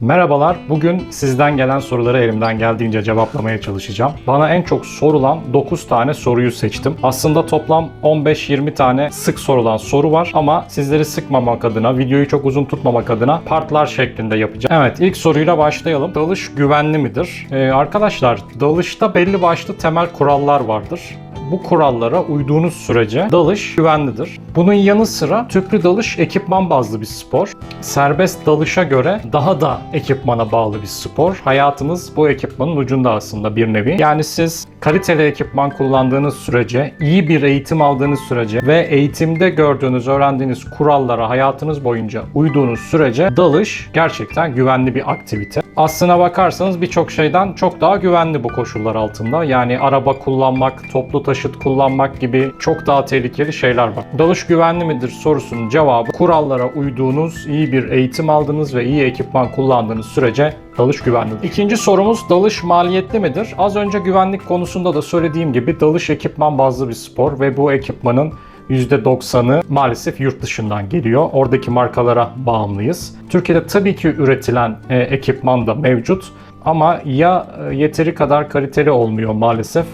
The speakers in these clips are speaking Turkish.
Merhabalar. Bugün sizden gelen soruları elimden geldiğince cevaplamaya çalışacağım. Bana en çok sorulan 9 tane soruyu seçtim. Aslında toplam 15-20 tane sık sorulan soru var ama sizleri sıkmamak adına, videoyu çok uzun tutmamak adına partlar şeklinde yapacağım. Evet, ilk soruyla başlayalım. Dalış güvenli midir? Ee, arkadaşlar, dalışta belli başlı temel kurallar vardır bu kurallara uyduğunuz sürece dalış güvenlidir. Bunun yanı sıra tüplü dalış ekipman bazlı bir spor. Serbest dalışa göre daha da ekipmana bağlı bir spor. Hayatınız bu ekipmanın ucunda aslında bir nevi. Yani siz kaliteli ekipman kullandığınız sürece, iyi bir eğitim aldığınız sürece ve eğitimde gördüğünüz, öğrendiğiniz kurallara hayatınız boyunca uyduğunuz sürece dalış gerçekten güvenli bir aktivite. Aslına bakarsanız birçok şeyden çok daha güvenli bu koşullar altında. Yani araba kullanmak, toplu taşıt kullanmak gibi çok daha tehlikeli şeyler var. Dalış güvenli midir sorusunun cevabı kurallara uyduğunuz, iyi bir eğitim aldığınız ve iyi ekipman kullandığınız sürece dalış güvenlidir. İkinci sorumuz dalış maliyetli midir? Az önce güvenlik konusunda da söylediğim gibi dalış ekipman bazlı bir spor ve bu ekipmanın %90'ı maalesef yurt dışından geliyor. Oradaki markalara bağımlıyız. Türkiye'de tabii ki üretilen e, ekipman da mevcut ama ya e, yeteri kadar kaliteli olmuyor maalesef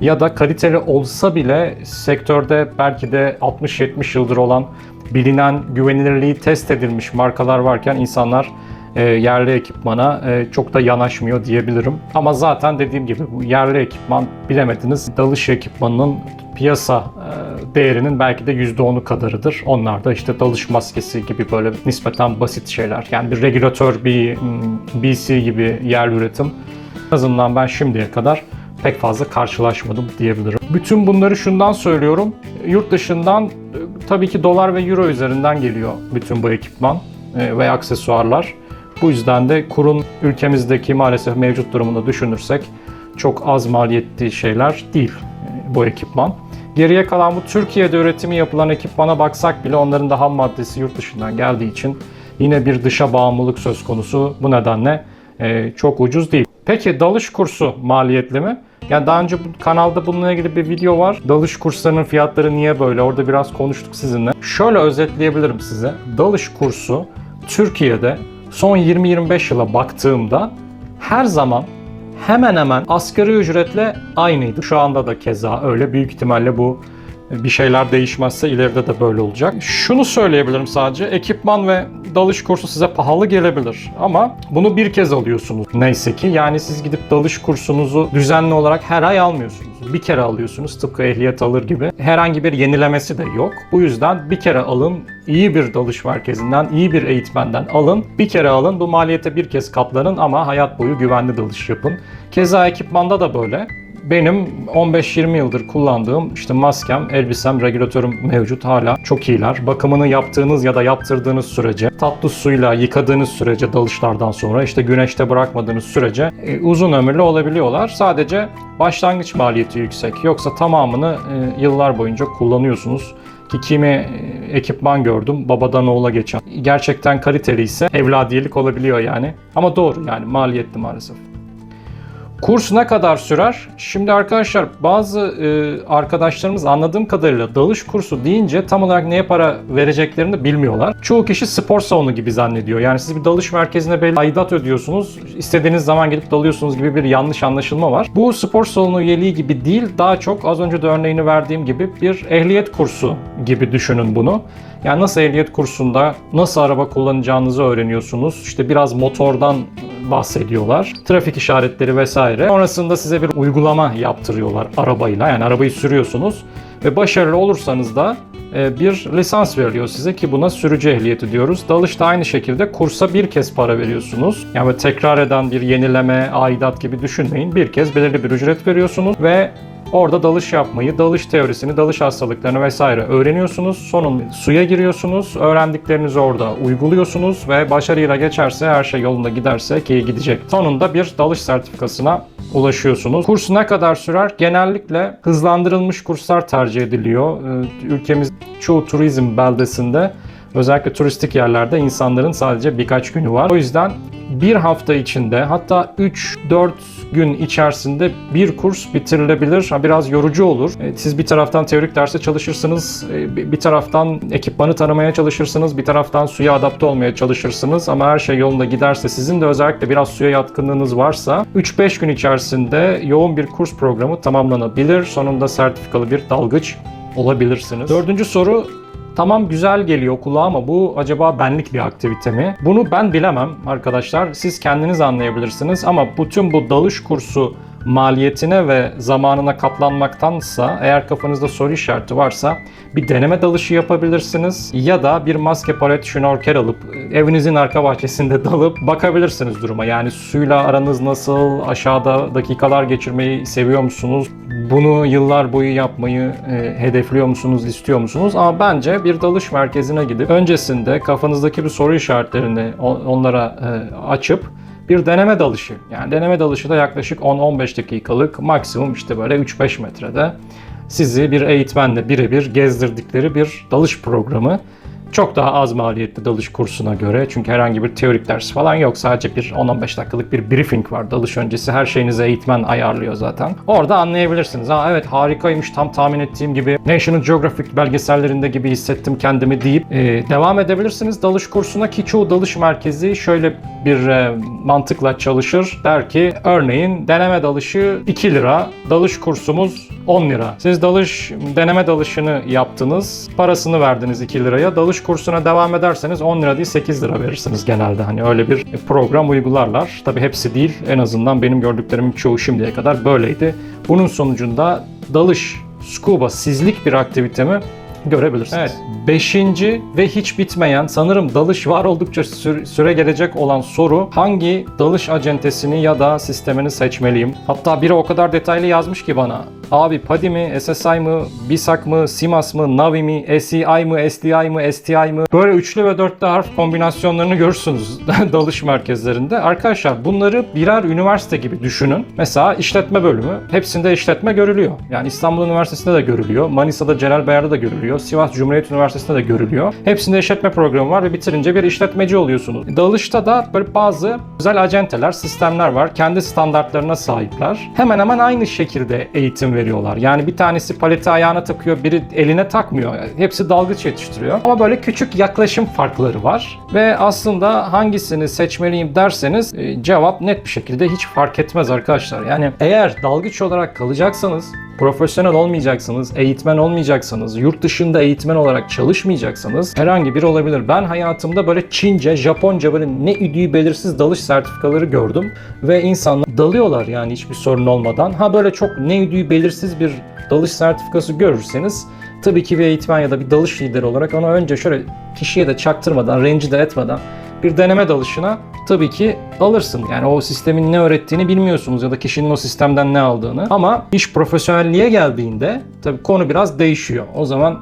ya da kaliteli olsa bile sektörde belki de 60-70 yıldır olan bilinen güvenilirliği test edilmiş markalar varken insanlar yerli ekipmana e, çok da yanaşmıyor diyebilirim. Ama zaten dediğim gibi bu yerli ekipman bilemediniz dalış ekipmanının piyasa e, değerinin belki de %10'u kadarıdır. Onlar da işte dalış maskesi gibi böyle nispeten basit şeyler. Yani bir regülatör, bir mm, BC gibi yerli üretim. En azından ben şimdiye kadar pek fazla karşılaşmadım diyebilirim. Bütün bunları şundan söylüyorum. Yurt dışından e, tabii ki dolar ve euro üzerinden geliyor bütün bu ekipman ve aksesuarlar. Bu yüzden de kurun ülkemizdeki maalesef mevcut durumunu düşünürsek çok az maliyetli şeyler değil e, bu ekipman. Geriye kalan bu Türkiye'de üretimi yapılan ekipmana baksak bile onların da ham maddesi yurt dışından geldiği için yine bir dışa bağımlılık söz konusu. Bu nedenle e, çok ucuz değil. Peki dalış kursu maliyetli mi? Yani daha önce bu kanalda bununla ilgili bir video var. Dalış kurslarının fiyatları niye böyle? Orada biraz konuştuk sizinle. Şöyle özetleyebilirim size. Dalış kursu Türkiye'de son 20-25 yıla baktığımda her zaman hemen hemen asgari ücretle aynıydı. Şu anda da keza öyle. Büyük ihtimalle bu bir şeyler değişmezse ileride de böyle olacak. Şunu söyleyebilirim sadece. Ekipman ve dalış kursu size pahalı gelebilir ama bunu bir kez alıyorsunuz. Neyse ki yani siz gidip dalış kursunuzu düzenli olarak her ay almıyorsunuz. Bir kere alıyorsunuz tıpkı ehliyet alır gibi. Herhangi bir yenilemesi de yok. Bu yüzden bir kere alın, iyi bir dalış merkezinden, iyi bir eğitmenden alın. Bir kere alın, bu maliyete bir kez katlanın ama hayat boyu güvenli dalış yapın. Keza ekipmanda da böyle benim 15-20 yıldır kullandığım işte maskem, elbisem, regülatörüm mevcut hala çok iyiler. Bakımını yaptığınız ya da yaptırdığınız sürece, tatlı suyla yıkadığınız sürece dalışlardan sonra işte güneşte bırakmadığınız sürece e, uzun ömürlü olabiliyorlar. Sadece başlangıç maliyeti yüksek. Yoksa tamamını e, yıllar boyunca kullanıyorsunuz ki kimi e, ekipman gördüm babadan oğula geçen. Gerçekten kaliteli ise evladiyelik olabiliyor yani. Ama doğru yani maliyetli maalesef. Kurs ne kadar sürer? Şimdi arkadaşlar bazı e, arkadaşlarımız anladığım kadarıyla dalış kursu deyince tam olarak neye para vereceklerini bilmiyorlar. Çoğu kişi spor salonu gibi zannediyor. Yani siz bir dalış merkezine belli aidat ödüyorsunuz. istediğiniz zaman gidip dalıyorsunuz gibi bir yanlış anlaşılma var. Bu spor salonu üyeliği gibi değil daha çok az önce de örneğini verdiğim gibi bir ehliyet kursu gibi düşünün bunu. Yani nasıl ehliyet kursunda nasıl araba kullanacağınızı öğreniyorsunuz. İşte biraz motordan bahsediyorlar. Trafik işaretleri vesaire. Sonrasında size bir uygulama yaptırıyorlar arabayla. Yani arabayı sürüyorsunuz ve başarılı olursanız da e, bir lisans veriliyor size ki buna sürücü ehliyeti diyoruz. Dalışta aynı şekilde kursa bir kez para veriyorsunuz. Yani tekrar eden bir yenileme, aidat gibi düşünmeyin. Bir kez belirli bir ücret veriyorsunuz ve Orada dalış yapmayı, dalış teorisini, dalış hastalıklarını vesaire öğreniyorsunuz. Sonun suya giriyorsunuz. Öğrendiklerinizi orada uyguluyorsunuz ve başarıyla geçerse, her şey yolunda giderse ki gidecek. Sonunda bir dalış sertifikasına ulaşıyorsunuz. Kurs ne kadar sürer? Genellikle hızlandırılmış kurslar tercih ediliyor. Ee, Ülkemiz çoğu turizm beldesinde Özellikle turistik yerlerde insanların sadece birkaç günü var. O yüzden bir hafta içinde hatta 3-4 gün içerisinde bir kurs bitirilebilir. Biraz yorucu olur. E, Siz bir taraftan teorik derse çalışırsınız, e, bir taraftan ekipmanı tanımaya çalışırsınız, bir taraftan suya adapte olmaya çalışırsınız ama her şey yolunda giderse sizin de özellikle biraz suya yatkınlığınız varsa 3-5 gün içerisinde yoğun bir kurs programı tamamlanabilir. Sonunda sertifikalı bir dalgıç olabilirsiniz. Dördüncü soru Tamam güzel geliyor kulağa ama bu acaba benlik bir aktivite mi? Bunu ben bilemem arkadaşlar. Siz kendiniz anlayabilirsiniz ama bütün bu dalış kursu maliyetine ve zamanına katlanmaktansa eğer kafanızda soru işareti varsa bir deneme dalışı yapabilirsiniz ya da bir maske palet şnorkel alıp evinizin arka bahçesinde dalıp bakabilirsiniz duruma. Yani suyla aranız nasıl, aşağıda dakikalar geçirmeyi seviyor musunuz? Bunu yıllar boyu yapmayı e, hedefliyor musunuz, istiyor musunuz? Ama bence bir dalış merkezine gidip öncesinde kafanızdaki bir soru işaretlerini onlara e, açıp bir deneme dalışı. Yani deneme dalışı da yaklaşık 10-15 dakikalık maksimum işte böyle 3-5 metrede sizi bir eğitmenle birebir gezdirdikleri bir dalış programı. Çok daha az maliyetli dalış kursuna göre. Çünkü herhangi bir teorik ders falan yok. Sadece bir 10-15 dakikalık bir briefing var. Dalış öncesi her şeyinizi eğitmen ayarlıyor zaten. Orada anlayabilirsiniz. Ha evet harikaymış tam tahmin ettiğim gibi. National Geographic belgesellerinde gibi hissettim kendimi deyip e, devam edebilirsiniz dalış kursuna ki çoğu dalış merkezi şöyle bir e, mantıkla çalışır. Der ki örneğin deneme dalışı 2 lira, dalış kursumuz 10 lira. Siz dalış deneme dalışını yaptınız, parasını verdiniz 2 liraya. Dalış kursuna devam ederseniz 10 lira değil 8 lira verirsiniz genelde. Hani öyle bir program uygularlar. Tabii hepsi değil. En azından benim gördüklerimin çoğu şimdiye kadar böyleydi. Bunun sonucunda dalış, scuba, sizlik bir aktivite mi görebilirsiniz. Evet. Beşinci ve hiç bitmeyen sanırım dalış var oldukça sü- süre gelecek olan soru hangi dalış acentesini ya da sistemini seçmeliyim? Hatta biri o kadar detaylı yazmış ki bana. Abi PADI mi, SSI mı, BISAC mı, SIMAS mı, NAVI mi, SEI mi, SDI mi, STI mi? Böyle üçlü ve dörtlü harf kombinasyonlarını görürsünüz dalış merkezlerinde. Arkadaşlar bunları birer üniversite gibi düşünün. Mesela işletme bölümü. Hepsinde işletme görülüyor. Yani İstanbul Üniversitesi'nde de görülüyor. Manisa'da Celal Bayar'da da görülüyor. Sivas Cumhuriyet Üniversitesi'nde de görülüyor. Hepsinde işletme programı var ve bitirince bir işletmeci oluyorsunuz. Dalışta da böyle bazı özel acenteler, sistemler var. Kendi standartlarına sahipler. Hemen hemen aynı şekilde eğitim veriyorlar. Yani bir tanesi paleti ayağına takıyor, biri eline takmıyor. Hepsi dalgıç yetiştiriyor. Ama böyle küçük yaklaşım farkları var. Ve aslında hangisini seçmeliyim derseniz e, cevap net bir şekilde hiç fark etmez arkadaşlar. Yani eğer dalgıç olarak kalacaksanız profesyonel olmayacaksınız, eğitmen olmayacaksanız, yurt dışında eğitmen olarak çalışmayacaksanız herhangi biri olabilir. Ben hayatımda böyle Çince, Japonca böyle ne üdüğü belirsiz dalış sertifikaları gördüm ve insanlar dalıyorlar yani hiçbir sorun olmadan. Ha böyle çok ne üdüğü belirsiz bir dalış sertifikası görürseniz tabii ki bir eğitmen ya da bir dalış lideri olarak ona önce şöyle kişiye de çaktırmadan, rencide etmeden bir deneme dalışına tabii ki alırsın. Yani o sistemin ne öğrettiğini bilmiyorsunuz ya da kişinin o sistemden ne aldığını. Ama iş profesyonelliğe geldiğinde tabii konu biraz değişiyor. O zaman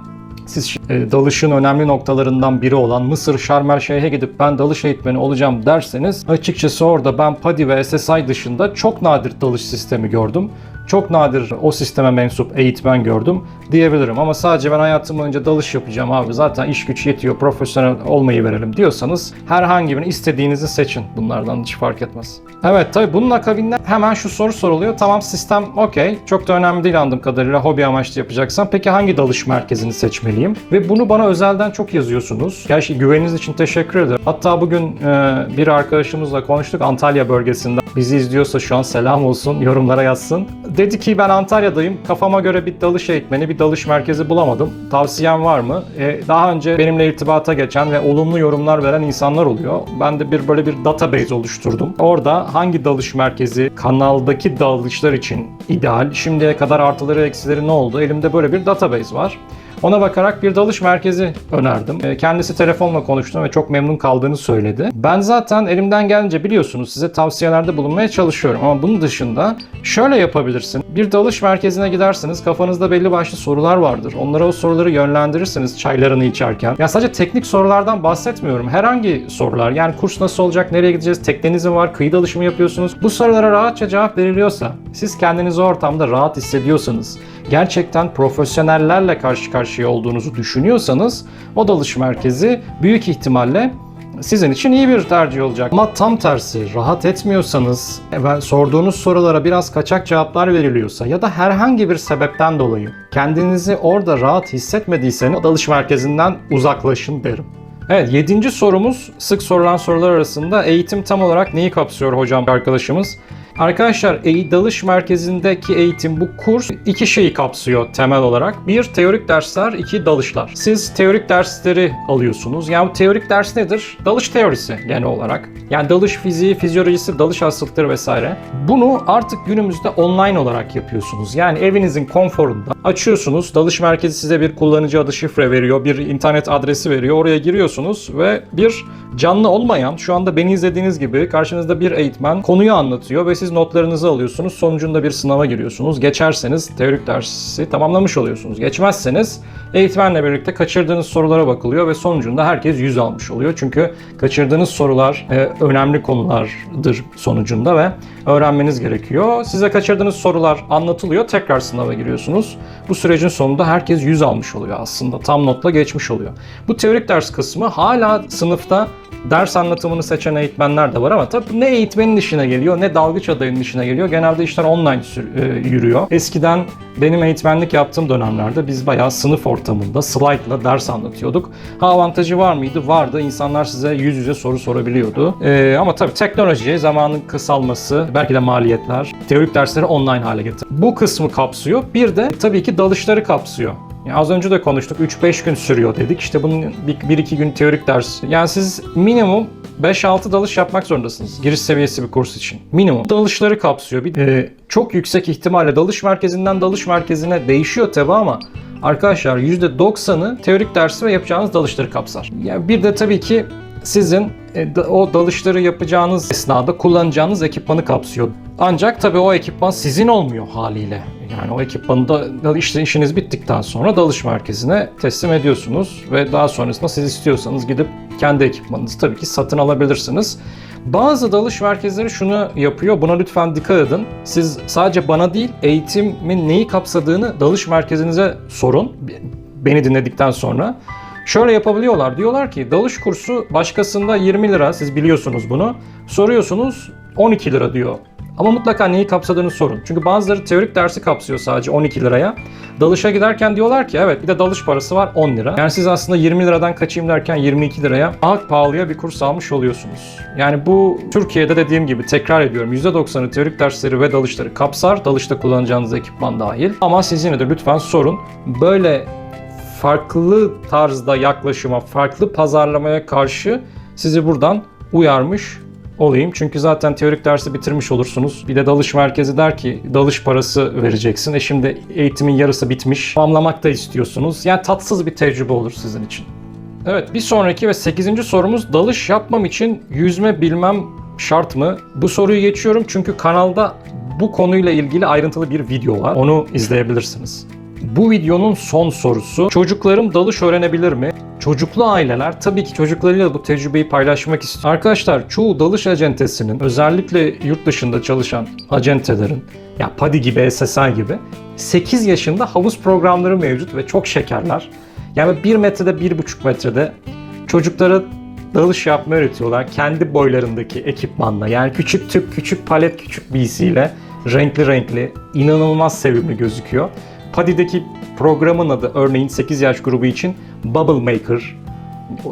siz e, dalışın önemli noktalarından biri olan Mısır Şarm El Şeyh'e gidip ben dalış eğitmeni olacağım derseniz açıkçası orada ben PADI ve SSI dışında çok nadir dalış sistemi gördüm. Çok nadir o sisteme mensup eğitmen gördüm diyebilirim. Ama sadece ben hayatım boyunca dalış yapacağım abi zaten iş güç yetiyor profesyonel olmayı verelim diyorsanız herhangi birini istediğinizi seçin. Bunlardan hiç fark etmez. Evet tabi bunun akabinde hemen şu soru soruluyor. Tamam sistem okey çok da önemli değil anladığım kadarıyla hobi amaçlı yapacaksan. Peki hangi dalış merkezini seçmeliyim? Ve bunu bana özelden çok yazıyorsunuz. Gerçi güveniniz için teşekkür ederim. Hatta bugün e, bir arkadaşımızla konuştuk Antalya bölgesinde. Bizi izliyorsa şu an selam olsun yorumlara yazsın. Dedi ki ben Antalya'dayım. Kafama göre bir dalış eğitmeni, bir dalış merkezi bulamadım. Tavsiyen var mı? E, daha önce benimle irtibata geçen ve olumlu yorumlar veren insanlar oluyor. Ben de bir böyle bir database oluşturdum. Orada hangi dalış merkezi kanaldaki dalışlar için ideal, şimdiye kadar artıları eksileri ne oldu? Elimde böyle bir database var. Ona bakarak bir dalış merkezi önerdim. E, Kendisi telefonla konuştum ve çok memnun kaldığını söyledi. Ben zaten elimden gelince biliyorsunuz size tavsiyelerde bulunmaya çalışıyorum. Ama bunun dışında şöyle yapabilirsin. Bir dalış merkezine gidersiniz. Kafanızda belli başlı sorular vardır. Onlara o soruları yönlendirirsiniz çaylarını içerken. Ya sadece teknik sorulardan bahsetmiyorum. Herhangi sorular. Yani kurs nasıl olacak, nereye gideceğiz, tekneniz mi var, kıyı dalışı mı yapıyorsunuz? Bu sorulara rahatça cevap veriliyorsa, siz kendinizi ortamda rahat hissediyorsanız, gerçekten profesyonellerle karşı karşıya olduğunuzu düşünüyorsanız o dalış merkezi büyük ihtimalle sizin için iyi bir tercih olacak. Ama tam tersi rahat etmiyorsanız ve sorduğunuz sorulara biraz kaçak cevaplar veriliyorsa ya da herhangi bir sebepten dolayı kendinizi orada rahat hissetmediyseniz dalış merkezinden uzaklaşın derim. Evet, yedinci sorumuz sık sorulan sorular arasında eğitim tam olarak neyi kapsıyor hocam arkadaşımız? Arkadaşlar eği- dalış merkezindeki eğitim bu kurs iki şeyi kapsıyor temel olarak. Bir teorik dersler, iki dalışlar. Siz teorik dersleri alıyorsunuz. Yani bu teorik ders nedir? Dalış teorisi genel olarak. Yani dalış fiziği, fizyolojisi, dalış hastalıkları vesaire. Bunu artık günümüzde online olarak yapıyorsunuz. Yani evinizin konforunda açıyorsunuz. Dalış merkezi size bir kullanıcı adı şifre veriyor, bir internet adresi veriyor. Oraya giriyorsunuz ve bir canlı olmayan, şu anda beni izlediğiniz gibi karşınızda bir eğitmen konuyu anlatıyor ve siz notlarınızı alıyorsunuz. Sonucunda bir sınava giriyorsunuz. Geçerseniz teorik dersi tamamlamış oluyorsunuz. Geçmezseniz eğitmenle birlikte kaçırdığınız sorulara bakılıyor ve sonucunda herkes 100 almış oluyor. Çünkü kaçırdığınız sorular e, önemli konulardır sonucunda ve öğrenmeniz gerekiyor. Size kaçırdığınız sorular anlatılıyor. Tekrar sınava giriyorsunuz. Bu sürecin sonunda herkes 100 almış oluyor aslında. Tam notla geçmiş oluyor. Bu teorik ders kısmı hala sınıfta ders anlatımını seçen eğitmenler de var ama tabii ne eğitmenin işine geliyor ne dalgıç adayının işine geliyor. Genelde işler online e, yürüyor. Eskiden benim eğitmenlik yaptığım dönemlerde biz bayağı sınıf ortamında slaytla ders anlatıyorduk. Ha avantajı var mıydı? Vardı. İnsanlar size yüz yüze soru sorabiliyordu. E, ama tabii teknoloji, zamanın kısalması, belki de maliyetler teorik dersleri online hale getirdi. Bu kısmı kapsıyor. Bir de tabii ki dalışları kapsıyor. Ya az önce de konuştuk 3-5 gün sürüyor dedik. İşte bunun 1-2 gün teorik ders. Yani siz minimum 5-6 dalış yapmak zorundasınız. Giriş seviyesi bir kurs için. Minimum. Dalışları kapsıyor. Bir, e, çok yüksek ihtimalle dalış merkezinden dalış merkezine değişiyor tabi ama arkadaşlar %90'ı teorik dersi ve yapacağınız dalışları kapsar. Yani bir de tabii ki sizin e, o dalışları yapacağınız esnada kullanacağınız ekipmanı kapsıyor. Ancak tabii o ekipman sizin olmuyor haliyle. Yani o ekipmanı da işte işiniz bittikten sonra dalış merkezine teslim ediyorsunuz ve daha sonrasında siz istiyorsanız gidip kendi ekipmanınızı tabii ki satın alabilirsiniz. Bazı dalış merkezleri şunu yapıyor. Buna lütfen dikkat edin. Siz sadece bana değil, eğitimin neyi kapsadığını dalış merkezinize sorun. Beni dinledikten sonra. Şöyle yapabiliyorlar. Diyorlar ki dalış kursu başkasında 20 lira. Siz biliyorsunuz bunu. Soruyorsunuz 12 lira diyor. Ama mutlaka neyi kapsadığını sorun. Çünkü bazıları teorik dersi kapsıyor sadece 12 liraya. Dalışa giderken diyorlar ki evet bir de dalış parası var 10 lira. Yani siz aslında 20 liradan kaçayım derken 22 liraya daha pahalıya bir kurs almış oluyorsunuz. Yani bu Türkiye'de dediğim gibi tekrar ediyorum %90'ı teorik dersleri ve dalışları kapsar. Dalışta kullanacağınız ekipman dahil. Ama siz yine de lütfen sorun. Böyle farklı tarzda yaklaşıma, farklı pazarlamaya karşı sizi buradan uyarmış olayım. Çünkü zaten teorik dersi bitirmiş olursunuz. Bir de dalış merkezi der ki dalış parası vereceksin. E şimdi eğitimin yarısı bitmiş. Tamamlamak da istiyorsunuz. Yani tatsız bir tecrübe olur sizin için. Evet bir sonraki ve 8. sorumuz dalış yapmam için yüzme bilmem şart mı? Bu soruyu geçiyorum çünkü kanalda bu konuyla ilgili ayrıntılı bir video var. Onu izleyebilirsiniz. Bu videonun son sorusu çocuklarım dalış öğrenebilir mi? Çocuklu aileler tabii ki çocuklarıyla bu tecrübeyi paylaşmak istiyor. Arkadaşlar çoğu dalış acentesinin özellikle yurt dışında çalışan acentelerin ya PADI gibi, SSI gibi 8 yaşında havuz programları mevcut ve çok şekerler. Yani 1 metrede 1,5 metrede çocuklara dalış yapmayı öğretiyorlar. Kendi boylarındaki ekipmanla yani küçük tüp, küçük palet, küçük BC ile renkli renkli inanılmaz sevimli gözüküyor. PADI'deki programın adı örneğin 8 yaş grubu için Bubble Maker.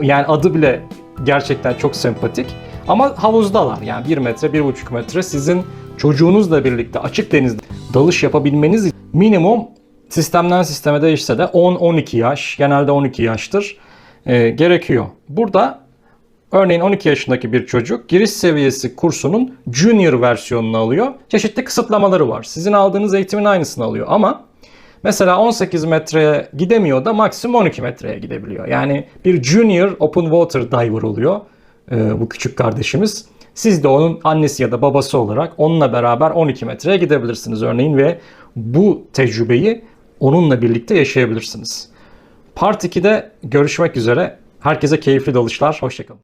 Yani adı bile gerçekten çok sempatik. Ama havuzdalar yani 1 metre, 1,5 metre sizin çocuğunuzla birlikte açık denizde dalış yapabilmeniz minimum sistemden sisteme değişse de 10-12 yaş, genelde 12 yaştır e, gerekiyor. Burada Örneğin 12 yaşındaki bir çocuk giriş seviyesi kursunun junior versiyonunu alıyor. Çeşitli kısıtlamaları var. Sizin aldığınız eğitimin aynısını alıyor ama mesela 18 metreye gidemiyor da maksimum 12 metreye gidebiliyor. Yani bir junior open water diver oluyor e, bu küçük kardeşimiz. Siz de onun annesi ya da babası olarak onunla beraber 12 metreye gidebilirsiniz örneğin ve bu tecrübeyi onunla birlikte yaşayabilirsiniz. Part 2'de görüşmek üzere. Herkese keyifli dalışlar. Hoşçakalın.